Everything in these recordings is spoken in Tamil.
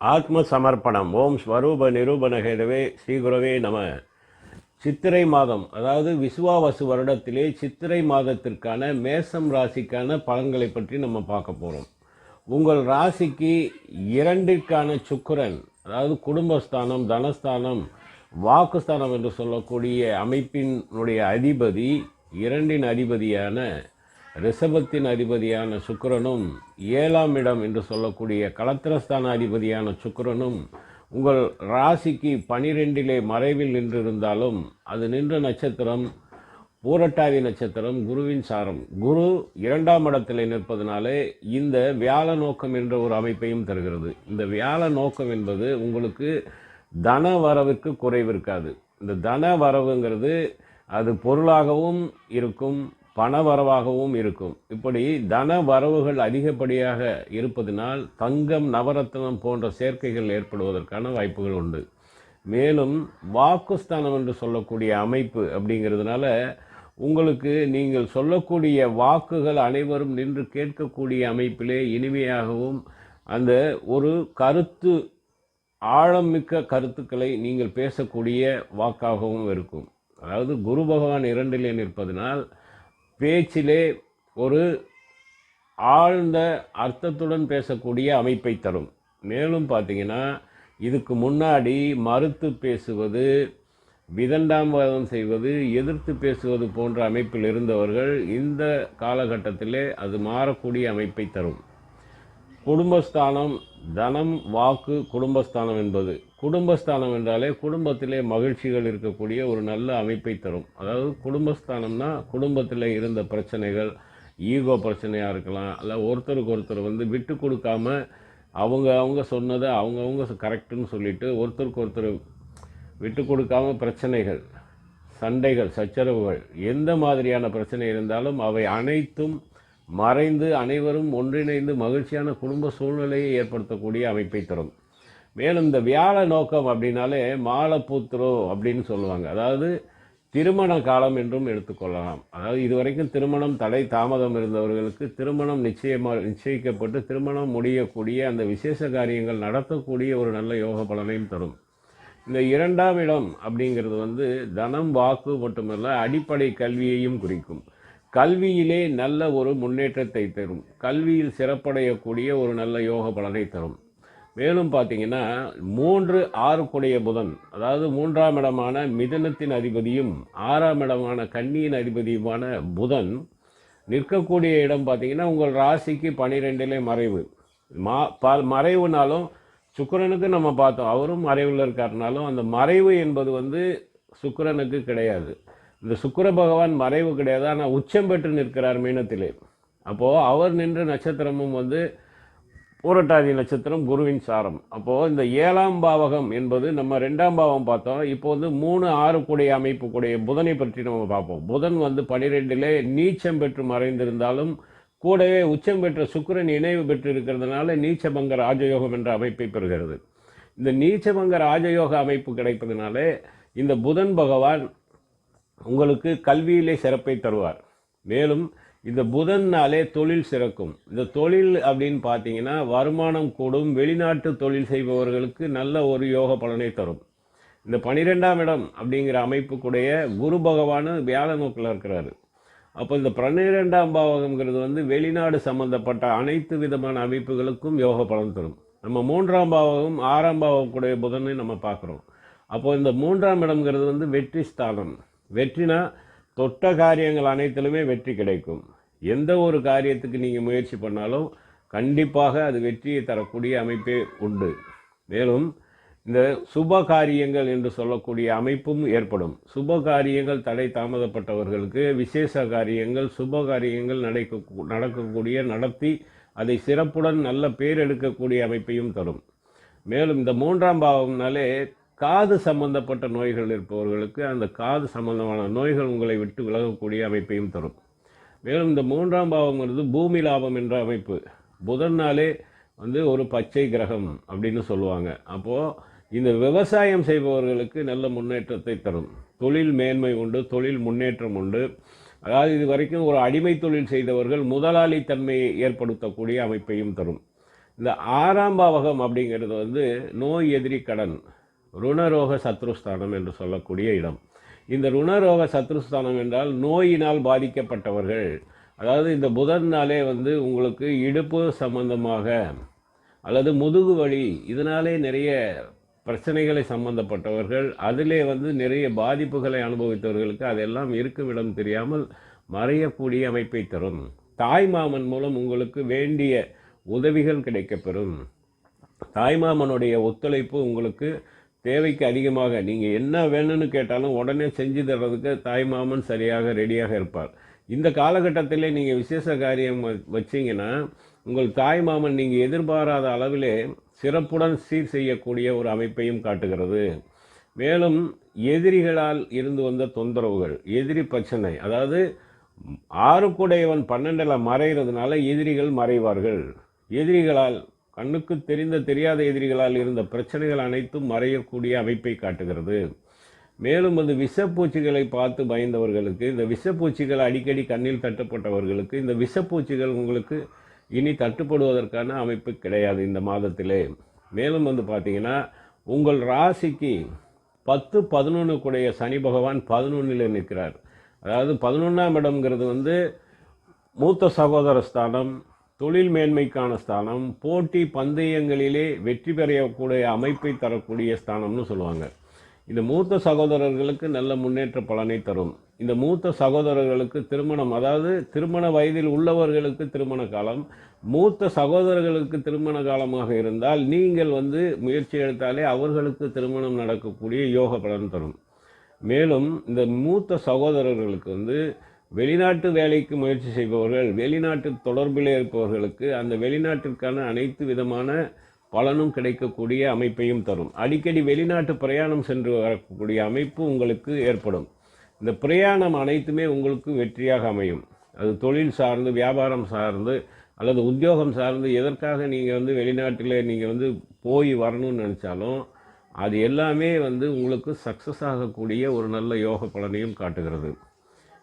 ஆத்ம சமர்ப்பணம் ஓம் ஸ்வரூப நிரூபணகேதவே ஸ்ரீகுரவே நம. சித்திரை மாதம் அதாவது விசுவாவசு வருடத்திலே சித்திரை மாதத்திற்கான மேசம் ராசிக்கான பலன்களை பற்றி நம்ம பார்க்க போகிறோம் உங்கள் ராசிக்கு இரண்டிற்கான சுக்கரன் அதாவது குடும்பஸ்தானம் தனஸ்தானம் வாக்குஸ்தானம் என்று சொல்லக்கூடிய அமைப்பினுடைய அதிபதி இரண்டின் அதிபதியான ரிஷபத்தின் அதிபதியான சுக்கரனும் ஏழாம் இடம் என்று சொல்லக்கூடிய கலத்திரஸ்தான அதிபதியான சுக்கிரனும் உங்கள் ராசிக்கு பனிரெண்டிலே மறைவில் நின்றிருந்தாலும் அது நின்ற நட்சத்திரம் பூரட்டாதி நட்சத்திரம் குருவின் சாரம். குரு இரண்டாம் இடத்தில் நிற்பதனாலே இந்த வியாழ நோக்கம் என்ற ஒரு அமைப்பையும் தருகிறது. இந்த வியாழ நோக்கம் என்பது உங்களுக்கு தன வரவுக்கு குறைவு இருக்காது இந்த தன வரவுங்கிறது அது பொருளாகவும் இருக்கும் பண வரவாகவும் இருக்கும். இப்படி தன வரவுகள் அதிகப்படியாக இருப்பதனால் தங்கம் நவரத்னம் போன்ற சேர்க்கைகள் ஏற்படுவதற்கான வாய்ப்புகள் உண்டு. மேலும் வாக்குஸ்தானம் என்று சொல்லக்கூடிய அமைப்பு அப்படிங்கிறதுனால உங்களுக்கு நீங்கள் சொல்லக்கூடிய வாக்குகள் அனைவரும் நின்று கேட்கக்கூடிய அமைப்பிலே இனிமையாகவும் அந்த ஒரு கருத்து ஆழமிக்க கருத்துக்களை நீங்கள் பேசக்கூடிய வாக்காகவும் இருக்கும். அதாவது குரு பகவான் இரண்டிலே நிற்பதனால் பேச்சிலே ஒரு ஆழ்ந்த அர்த்தத்துடன் பேசக்கூடிய அமைப்பை தரும். மேலும் பார்த்தீங்கன்னா இதுக்கு முன்னாடி மறுத்து பேசுவது விதண்டாம்பாதம் செய்வது எதிர்த்து பேசுவது போன்ற அமைப்பில் இருந்தவர்கள் இந்த காலகட்டத்திலே அது மாறக்கூடிய அமைப்பை தரும். குடும்பஸ்தானம் தனம் வாக்கு குடும்பஸ்தானம் என்பது. குடும்பஸ்தானம் என்றாலே குடும்பத்திலே மகிழ்ச்சிகள் இருக்கக்கூடிய ஒரு நல்ல அமைப்பை தரும். அதாவது குடும்பஸ்தானம்னா குடும்பத்தில் இருந்த பிரச்சனைகள் ஈகோ பிரச்சனையாக இருக்கலாம் அல்ல ஒருத்தருக்கு ஒருத்தர் வந்து விட்டு கொடுக்காம அவங்க அவங்க சொன்னதை அவங்கவுங்க கரெக்டுன்னு சொல்லிட்டு ஒருத்தருக்கு ஒருத்தர் விட்டு கொடுக்காம பிரச்சனைகள் சண்டைகள் சச்சரவுகள் எந்த மாதிரியான பிரச்சனை இருந்தாலும் அவை அனைத்தும் மறைந்து அனைவரும் ஒன்றிணைந்து மகிழ்ச்சியான குடும்ப சூழ்நிலையை ஏற்படுத்தக்கூடிய அமைப்பை தரும். மேலும் இந்த வியாழ நோக்கம் அப்படின்னாலே மாலபுத்ரோ அப்படின்னு சொல்லுவாங்க. அதாவது திருமண காலம் என்றும் எடுத்துக்கொள்ளலாம் அதாவது இதுவரைக்கும் திருமணம் தடை தாமதம் இருந்தவர்களுக்கு திருமணம் நிச்சயமாக நிச்சயிக்கப்பட்டு திருமணம் முடியக்கூடிய அந்த விசேஷ காரியங்கள் நடத்தக்கூடிய ஒரு நல்ல யோக பலனையும் தரும். இந்த இரண்டாம் இடம் அப்படிங்கிறது வந்து தனம் வாக்கு மட்டுமல்ல அடிப்படை கல்வியையும் குறிக்கும். கல்வியிலே நல்ல ஒரு முன்னேற்றத்தை தரும். கல்வியில் சிறப்படையக்கூடிய ஒரு நல்ல யோக பலனை தரும். மேலும் பார்த்தீங்கன்னா மூன்று ஆறுக்குடைய புதன் அதாவது மூன்றாம் இடமான மிதனத்தின் அதிபதியும் ஆறாம் இடமான கன்னியின் அதிபதியுமான புதன் நிற்கக்கூடிய இடம் பார்த்தீங்கன்னா உங்கள் ராசிக்கு பனிரெண்டிலே மறைவு. மா ப மறைவுனாலும் சுக்கரனுக்கு நம்ம பார்த்தோம். அவரும் மறைவில் இருக்காருனாலும் அந்த மறைவு என்பது வந்து சுக்கரனுக்கு கிடையாது. இந்த சுக்கர பகவான் மறைவு கிடையாது ஆனால் உச்சம் பெற்று நிற்கிறார் மீனத்திலே. அப்போது அவர் நின்ற நட்சத்திரமும் வந்து பூரட்டாதி நட்சத்திரம் குருவின் சாரம். அப்போது இந்த ஏழாம் பாவகம் என்பது நம்ம ரெண்டாம் பாவம் பார்த்தோம். இப்போ வந்து மூணு ஆறு கூடிய அமைப்பு கூடிய புதனை பற்றி நம்ம பார்ப்போம். புதன் வந்து பனிரெண்டிலே நீச்சம் பெற்று மறைந்திருந்தாலும் கூடவே உச்சம் பெற்ற சுக்கிரன் இணைவு பெற்று இருக்கிறதுனால நீச்சபங்க ராஜயோகம் என்ற அமைப்பை பெறுகிறது. இந்த நீச்சபங்க ராஜயோக அமைப்பு கிடைப்பதனாலே இந்த புதன் பகவான் உங்களுக்கு கல்வியிலே சிறப்பை தருவார். மேலும் இந்த புதன்னாலே தொழில் சிறக்கும். இந்த தொழில் அப்படின்னு பார்த்தீங்கன்னா வருமானம் கூடும் வெளிநாட்டு தொழில் செய்பவர்களுக்கு நல்ல ஒரு யோக பலனை தரும். இந்த பனிரெண்டாம் இடம் அப்படிங்கிற அமைப்புக்குடைய குரு பகவான் வியாழ நோக்கில் இருக்கிறாரு. அப்போ இந்த பன்னிரெண்டாம் பாவகம்ங்கிறது வந்து வெளிநாடு சம்பந்தப்பட்ட அனைத்து விதமான அமைப்புகளுக்கும் யோக பலன் தரும். நம்ம மூன்றாம் பாவகம் ஆறாம் பாவக்கூடிய புதனை நம்ம பார்க்குறோம். அப்போது இந்த மூன்றாம் இடம்ங்கிறது வந்து வெற்றி ஸ்தானம். வெற்றினா தொட்ட காரியங்கள் அனைத்திலுமே வெற்றி கிடைக்கும். எந்த ஒரு காரியத்துக்கு நீங்கள் முயற்சி பண்ணாலும் கண்டிப்பாக அது வெற்றியை தரக்கூடிய அமைப்பே உண்டு. மேலும் இந்த சுப காரியங்கள் என்று சொல்லக்கூடிய அமைப்பும் ஏற்படும். சுப காரியங்கள் தடை தாமதப்பட்டவர்களுக்கு விசேஷ காரியங்கள் சுப காரியங்கள் நடக்க நடக்கக்கூடிய நடத்தி அதை சிறப்புடன் நல்ல பேர் எடுக்கக்கூடிய அமைப்பையும் தரும். மேலும் இந்த மூன்றாம் பாவம்னாலே காது சம்பந்தப்பட்ட நோய்கள் இருப்பவர்களுக்கு அந்த காது சம்பந்தமான நோய்கள் உங்களை விட்டு விலகக்கூடிய அமைப்பையும் தரும். மேலும் இந்த மூன்றாம் பாவங்கிறது பூமி லாபம் என்ற அமைப்பு. புதன்னாலே வந்து ஒரு பச்சை கிரகம் அப்படின்னு சொல்லுவாங்க. அப்போது இந்த விவசாயம் செய்பவர்களுக்கு நல்ல முன்னேற்றத்தை தரும். தொழில் மேன்மை உண்டு தொழில் முன்னேற்றம் உண்டு. அதாவது இது வரைக்கும் ஒரு அடிமை தொழில் செய்தவர்கள் முதலாளித்தன்மையை ஏற்படுத்தக்கூடிய அமைப்பையும் தரும். இந்த ஆறாம் பாவகம் அப்படிங்கிறது வந்து நோய் எதிரி கடன். ருணரோக சத்ருஸ்தானம் என்று சொல்லக்கூடிய இடம். இந்த ருணரோக சத்ருஸ்தானம் என்றால் நோயினால் பாதிக்கப்பட்டவர்கள். அதாவது இந்த புதன்னாலே வந்து உங்களுக்கு இடுப்பு சம்பந்தமாக அல்லது முதுகு வலி இதனாலே நிறைய பிரச்சனைகளை சம்பந்தப்பட்டவர்கள் அதிலே வந்து நிறைய பாதிப்புகளை அனுபவித்தவர்களுக்கு அதெல்லாம் இருக்கும் இடம் தெரியாமல் மறையக்கூடிய அமைப்பை தரும். தாய்மாமன் மூலம் உங்களுக்கு வேண்டிய உதவிகள் கிடைக்கப்பெறும். தாய்மாமனுடைய ஒத்துழைப்பு உங்களுக்கு தேவைக்கு அதிகமாக நீங்கள் என்ன வேணும்னு கேட்டாலும் உடனே செஞ்சு தர்றதுக்கு தாய்மாமன் சரியாக ரெடியாக இருப்பார். இந்த காலகட்டத்திலே நீங்கள் விசேஷ காரியம் வ- வச்சீங்கன்னா உங்கள் தாய்மாமன் நீங்கள் எதிர்பாராத அளவிலே சிறப்புடன் சீர் செய்யக்கூடிய ஒரு அமைப்பையும் காட்டுகிறது. மேலும் எதிரிகளால் இருந்து வந்த தொந்தரவுகள் எதிரி பிரச்சனை அதாவது ஆறுக்குடையவன் பன்னெண்டில் மறைகிறதுனால எதிரிகள் மறைவார்கள். எதிரிகளால் கண்ணுக்கு தெரிந்த தெரியாத எதிரிகளால் இருந்த பிரச்சனைகள் அனைத்தும் மறையக்கூடிய அமைப்பை காட்டுகிறது. மேலும் அது விஷப்பூச்சிகளை பார்த்து பயந்தவர்களுக்கு இந்த விஷப்பூச்சிகள் அடிக்கடி கண்ணில் தட்டுப்பட்டவர்களுக்கு இந்த விஷப்பூச்சிகள் உங்களுக்கு இனி தட்டுப்படுவதற்கான அமைப்பு கிடையாது இந்த மாதத்திலே. மேலும் வந்து பார்த்தீங்கன்னா உங்கள் ராசிக்கு பத்து பதினொன்று கூடிய சனி பகவான் பதினொன்றில் நிற்கிறார். அதாவது பதினொன்றாம் இடம்ங்கிறது வந்து மூத்த சகோதர ஸ்தானம் தொழில் மேன்மைக்கான ஸ்தானம் போட்டி பந்தயங்களிலே வெற்றி பெறக்கூடிய அமைப்பை தரக்கூடிய ஸ்தானம்னு சொல்லுவாங்க. இந்த மூத்த சகோதரர்களுக்கு நல்ல முன்னேற்ற பலனை தரும். இந்த மூத்த சகோதரர்களுக்கு திருமணம் அதாவது திருமண வயதில் உள்ளவர்களுக்கு திருமண காலம் மூத்த சகோதரர்களுக்கு திருமண காலமாக இருந்தால் நீங்கள் வந்து முயற்சி எடுத்தாலே அவர்களுக்கு திருமணம் நடக்கக்கூடிய யோக பலன் தரும். மேலும் இந்த மூத்த சகோதரர்களுக்கு வந்து வெளிநாட்டு வேலைக்கு முயற்சி செய்பவர்கள் வெளிநாட்டு தொடர்பில் இருப்பவர்களுக்கு அந்த வெளிநாட்டிற்கான அனைத்து விதமான பலனும் கிடைக்கக்கூடிய அமைப்பையும் தரும். அடிக்கடி வெளிநாட்டு பிரயாணம் சென்று வரக்கூடிய அமைப்பு உங்களுக்கு ஏற்படும். இந்த பிரயாணம் அனைத்துமே உங்களுக்கு வெற்றியாக அமையும். அது தொழில் சார்ந்து வியாபாரம் சார்ந்து அல்லது உத்தியோகம் சார்ந்து எதற்காக நீங்கள் வந்து வெளிநாட்டில் நீங்கள் வந்து போய் வரணும்னு நினச்சாலும் அது எல்லாமே வந்து உங்களுக்கு சக்ஸஸ் ஆகக்கூடிய ஒரு நல்ல யோக பலனையும் காட்டுகிறது.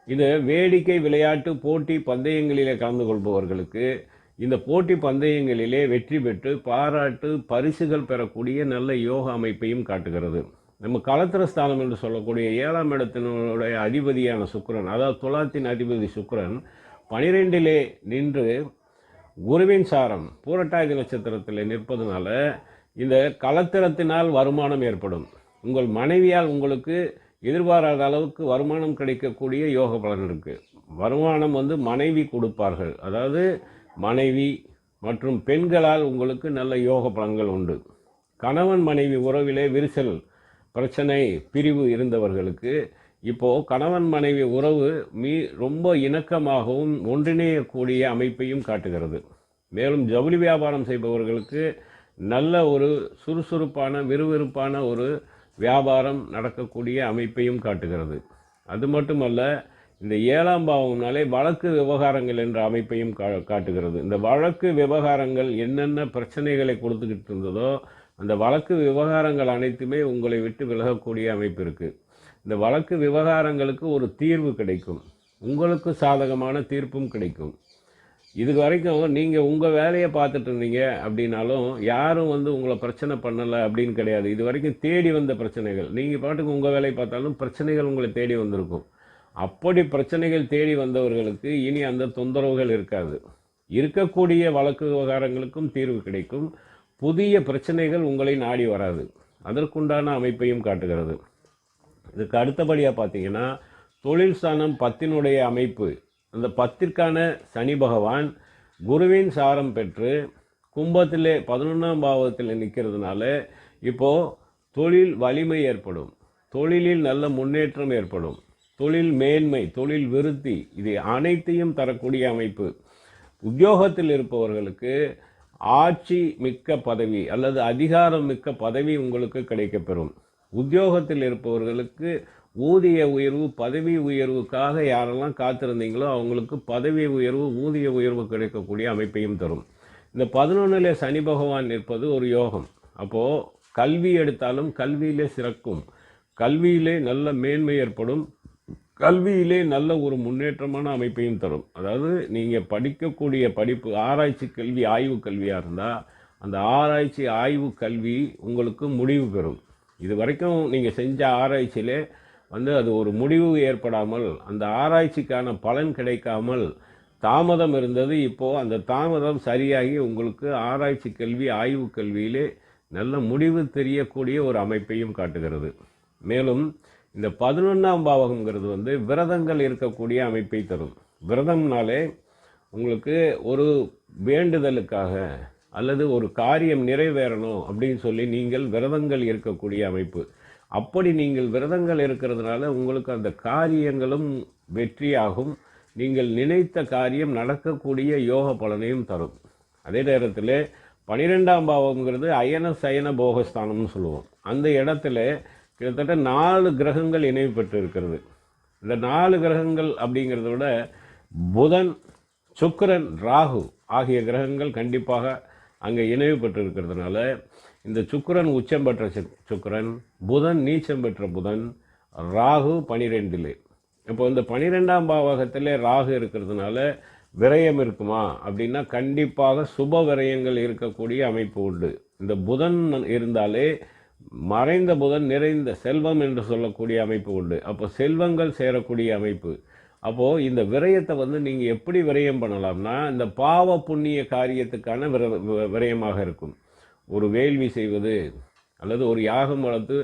இது வேடிக்கை விளையாட்டு போட்டி பந்தயங்களிலே கலந்து கொள்பவர்களுக்கு இந்த போட்டி பந்தயங்களிலே வெற்றி பெற்று பாராட்டு பரிசுகள் பெறக்கூடிய நல்ல யோக அமைப்பையும் காட்டுகிறது. நம்ம களத்திர ஸ்தானம் என்று சொல்லக்கூடிய ஏழாம் இடத்தினுடைய அதிபதியான சுக்கரன் அதாவது துலாத்தின் அதிபதி சுக்கரன் பனிரெண்டிலே நின்று குருவின் சாரம் பூரட்டாதி நட்சத்திரத்தில் நிற்பதனால இந்த களத்திரத்தினால் வருமானம் ஏற்படும். உங்கள் மனைவியால் உங்களுக்கு எதிர்பாராத அளவுக்கு வருமானம் கிடைக்கக்கூடிய யோக பலன் இருக்குது வருமானம் வந்து மனைவி கொடுப்பார்கள். அதாவது மனைவி மற்றும் பெண்களால் உங்களுக்கு நல்ல யோக பலன்கள் உண்டு. கணவன் மனைவி உறவிலே விரிசல் பிரச்சனை பிரிவு இருந்தவர்களுக்கு இப்போது கணவன் மனைவி உறவு மீ ரொம்ப இணக்கமாகவும் ஒன்றிணையக்கூடிய அமைப்பையும் காட்டுகிறது. மேலும் ஜவுளி வியாபாரம் செய்பவர்களுக்கு நல்ல ஒரு சுறுசுறுப்பான விறுவிறுப்பான ஒரு வியாபாரம் நடக்கக்கூடிய அமைப்பையும் காட்டுகிறது. அது மட்டுமல்ல இந்த ஏழாம் பாவம்னாலே வழக்கு விவகாரங்கள் என்ற அமைப்பையும் கா காட்டுகிறது. இந்த வழக்கு விவகாரங்கள் என்னென்ன பிரச்சனைகளை கொடுத்துக்கிட்டு இருந்ததோ அந்த வழக்கு விவகாரங்கள் அனைத்துமே உங்களை விட்டு விலகக்கூடிய அமைப்பு இருக்குது இந்த வழக்கு விவகாரங்களுக்கு ஒரு தீர்வு கிடைக்கும். உங்களுக்கு சாதகமான தீர்ப்பும் கிடைக்கும். இது வரைக்கும் நீங்கள் உங்கள் வேலையை பார்த்துட்டு இருந்தீங்க அப்படின்னாலும் யாரும் வந்து உங்களை பிரச்சனை பண்ணலை அப்படின்னு கிடையாது. இது வரைக்கும் தேடி வந்த பிரச்சனைகள். நீங்கள் பாட்டுக்கு உங்கள் வேலையை பார்த்தாலும் பிரச்சனைகள் உங்களை தேடி வந்திருக்கும். அப்படி பிரச்சனைகள் தேடி வந்தவர்களுக்கு இனி அந்த தொந்தரவுகள் இருக்காது. இருக்கக்கூடிய வழக்கு விவகாரங்களுக்கும் தீர்வு கிடைக்கும். புதிய பிரச்சனைகள் உங்களை நாடி வராது. அதற்குண்டான அமைப்பையும் காட்டுகிறது. இதுக்கு அடுத்தபடியாக பார்த்தீங்கன்னா தொழில் ஸ்தானம் பத்தினுடைய அமைப்பு. அந்த பத்திற்கான சனி பகவான் குருவின் சாரம் பெற்று கும்பத்திலே பதினொன்றாம் பாவத்தில் நிற்கிறதுனால இப்போது தொழில் வலிமை ஏற்படும். தொழிலில் நல்ல முன்னேற்றம் ஏற்படும். தொழில் மேன்மை தொழில் விருத்தி இது அனைத்தையும் தரக்கூடிய அமைப்பு. உத்தியோகத்தில் இருப்பவர்களுக்கு ஆட்சி மிக்க பதவி அல்லது அதிகாரம் மிக்க பதவி உங்களுக்கு கிடைக்கப்பெறும். உத்தியோகத்தில் இருப்பவர்களுக்கு ஊதிய உயர்வு பதவி உயர்வுக்காக யாரெல்லாம் காத்திருந்தீங்களோ அவங்களுக்கு பதவி உயர்வு ஊதிய உயர்வு கிடைக்கக்கூடிய அமைப்பையும் தரும். இந்த பதினொன்றில் சனி பகவான் நிற்பது ஒரு யோகம். அப்போது கல்வி எடுத்தாலும் கல்வியிலே சிறக்கும். கல்வியிலே நல்ல மேன்மை ஏற்படும். கல்வியிலே நல்ல ஒரு முன்னேற்றமான அமைப்பையும் தரும். அதாவது நீங்கள் படிக்கக்கூடிய படிப்பு ஆராய்ச்சி கல்வி ஆய்வு கல்வியாக இருந்தால் அந்த ஆராய்ச்சி ஆய்வு கல்வி உங்களுக்கு முடிவு பெறும். இது வரைக்கும் நீங்கள் செஞ்ச ஆராய்ச்சியிலே வந்து அது ஒரு முடிவு ஏற்படாமல் அந்த ஆராய்ச்சிக்கான பலன் கிடைக்காமல் தாமதம் இருந்தது. இப்போது அந்த தாமதம் சரியாகி உங்களுக்கு ஆராய்ச்சி கல்வி ஆய்வு கல்வியிலே நல்ல முடிவு தெரியக்கூடிய ஒரு அமைப்பையும் காட்டுகிறது. மேலும் இந்த பதினொன்றாம் பாவகங்கிறது வந்து விரதங்கள் இருக்கக்கூடிய அமைப்பை தரும். விரதம்னாலே உங்களுக்கு ஒரு வேண்டுதலுக்காக அல்லது ஒரு காரியம் நிறைவேறணும் அப்படின்னு சொல்லி நீங்கள் விரதங்கள் இருக்கக்கூடிய அமைப்பு. அப்படி நீங்கள் விரதங்கள் இருக்கிறதுனால உங்களுக்கு அந்த காரியங்களும் வெற்றியாகும். நீங்கள் நினைத்த காரியம் நடக்கக்கூடிய யோக பலனையும் தரும். அதே நேரத்தில் பனிரெண்டாம் பாவம்ங்கிறது அயன சயன போகஸ்தானம்னு சொல்லுவோம். அந்த இடத்துல கிட்டத்தட்ட நாலு கிரகங்கள் இணைவு பெற்று இருக்கிறது இந்த நாலு கிரகங்கள் அப்படிங்கிறத விட புதன் சுக்கரன் ராகு ஆகிய கிரகங்கள் கண்டிப்பாக அங்கே இணைவு பெற்று இருக்கிறதுனால இந்த சுக்கரன் உச்சம் பெற்ற சுக்- புதன் நீச்சம் பெற்ற புதன் ராகு பனிரெண்டிலே. இப்போ இந்த பனிரெண்டாம் பாவகத்திலே ராகு இருக்கிறதுனால விரயம் இருக்குமா அப்படின்னா கண்டிப்பாக சுப விரயங்கள் இருக்கக்கூடிய அமைப்பு உண்டு. இந்த புதன் இருந்தாலே மறைந்த புதன் நிறைந்த செல்வம் என்று சொல்லக்கூடிய அமைப்பு உண்டு. அப்போ செல்வங்கள் சேரக்கூடிய அமைப்பு. அப்போது இந்த விரயத்தை வந்து நீங்கள் எப்படி விரயம் பண்ணலாம்னா இந்த பாவ புண்ணிய காரியத்துக்கான விர விரயமாக இருக்கும். ஒரு வேள்வி செய்வது அல்லது ஒரு யாகம் வளர்த்து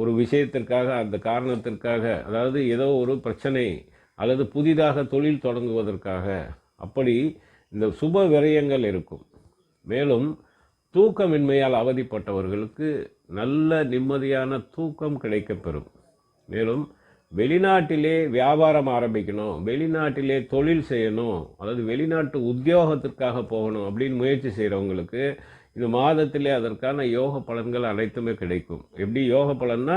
ஒரு விஷயத்திற்காக அந்த காரணத்திற்காக அதாவது ஏதோ ஒரு பிரச்சனை அல்லது புதிதாக தொழில் தொடங்குவதற்காக அப்படி இந்த சுப விரயங்கள் இருக்கும். மேலும் தூக்கமின்மையால் அவதிப்பட்டவர்களுக்கு நல்ல நிம்மதியான தூக்கம் கிடைக்கப்பெறும். மேலும் வெளிநாட்டிலே வியாபாரம் ஆரம்பிக்கணும் வெளிநாட்டிலே தொழில் செய்யணும் அதாவது வெளிநாட்டு உத்தியோகத்திற்காக போகணும் அப்படின்னு முயற்சி செய்கிறவங்களுக்கு இந்த மாதத்திலே அதற்கான யோக பலன்கள் அனைத்துமே கிடைக்கும். எப்படி யோக பலன்னா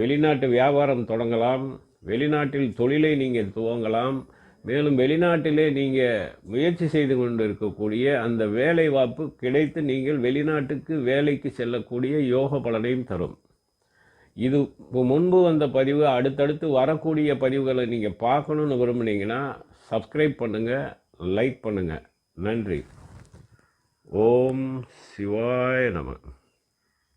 வெளிநாட்டு வியாபாரம் தொடங்கலாம் வெளிநாட்டில் தொழிலை நீங்கள் துவங்கலாம் மேலும் வெளிநாட்டிலே நீங்கள் முயற்சி செய்து கொண்டு இருக்கக்கூடிய அந்த வேலை வாய்ப்பு கிடைத்து நீங்கள் வெளிநாட்டுக்கு வேலைக்கு செல்லக்கூடிய யோக பலனையும் தரும். இது இப்போ முன்பு வந்த பதிவு அடுத்தடுத்து வரக்கூடிய பதிவுகளை நீங்கள் பார்க்கணுன்னு விரும்புனீங்கன்னா சப்ஸ்கிரைப் பண்ணுங்கள் லைக் பண்ணுங்கள் நன்றி. ஓம் சிவாய நம.